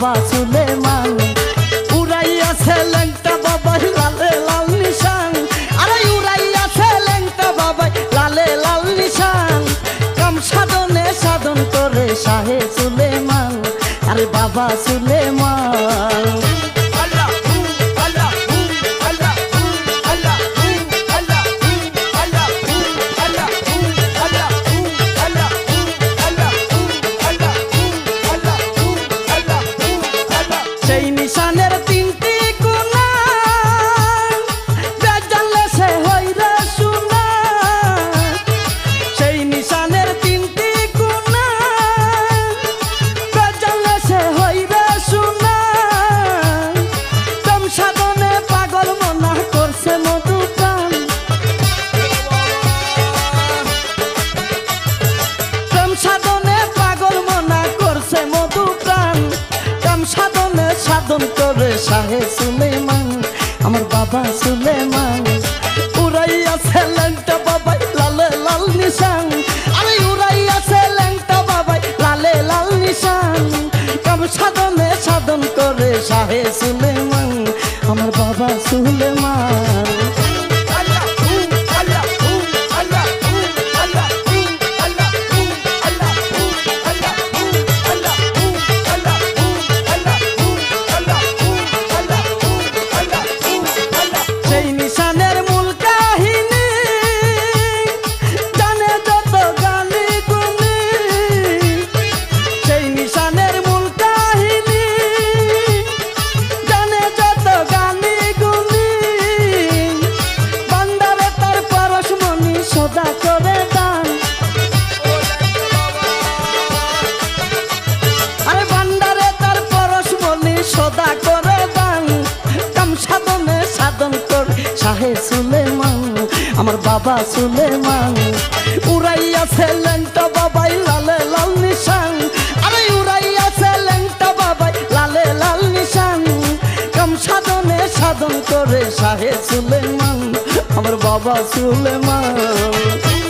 বাবা সুলেমান। উড়াইয়াছে লেংটা বাবাই, লালে লাল নিশান। আরে উড়াইয়াছে লেংটা বাবাই, লালে লাল নিশান। কাম সাধনে সাধন করে শাহে সুলেমান। আরে বাবা সুলেমান। শাহে সুলেমান, আমার বাবা সুলেমান। উড়াইয়া বাবাই, লালে লাল নিশান। আরে উড়াইয়া ল্যাংটা বাবাই, লালে লাল নিশান। কাম সাধনে সাধন করে শাহে সুলেমান, আমার বাবা সুলেমান। সদা করে দান আরে ভান্ডারে তার পরশমণি সদা করে দান কাম সাধনে সাধন কর শাহে সুলেমান, আমার বাবা সুলেমান। উড়াইয়াছে লেংটা বাবাই লালে লাল নিশান। আরে উড়াইয়াছে লেংটা বাবাই লালে লাল নিশান। কাম সাধনে সাধন করে শাহে সুলেমান আমার বাবা সুলেমান।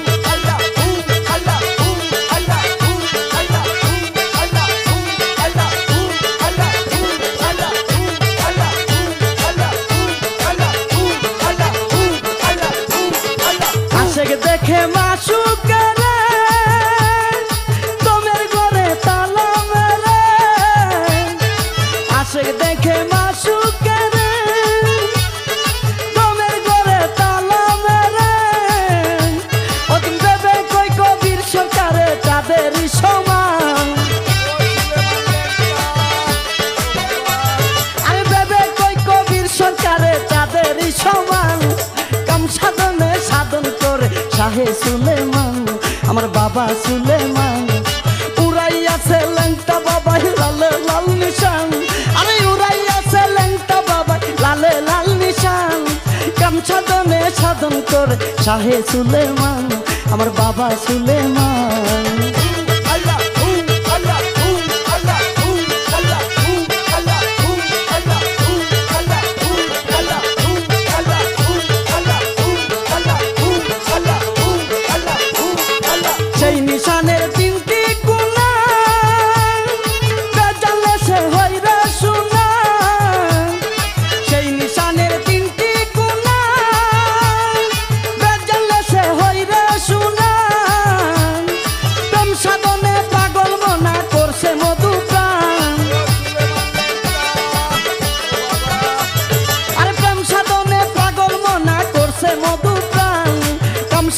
শাহে সুলেমান, আমার বাবা সুলেমান। উড়াইয়াছে লেংটা বাবা লালে লাল নিশান। আরে উড়াইয়াছে লেংটা বাবা লালে লাল নিশান। কাম সাধন করে শাহে সুলেমান, আমার বাবা সুলেমান।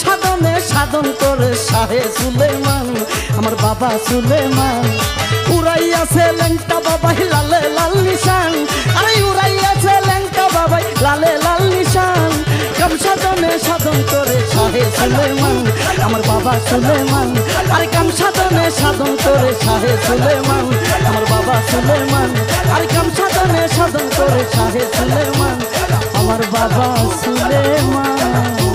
সাধনে সাধন করে শাহে সুলেমান, আমার বাবা সুলেমান। উড়াইয়াছে লেংটা বাবাই লালে লাল নিশান। আরে উড়াই আছে লেংটা বাবাই লালে লাল নিশান। কাম সাধনে সাধন করে শাহে সুলেমান, আমার বাবা সুলেমান। আরে কাম সাধনে সাধন করে শাহে সুলেমান, আমার বাবা সুলেমান। আরে কাম সাধনে সাধন করে শাহে সুলেমান, আমার বাবা সুলেমান।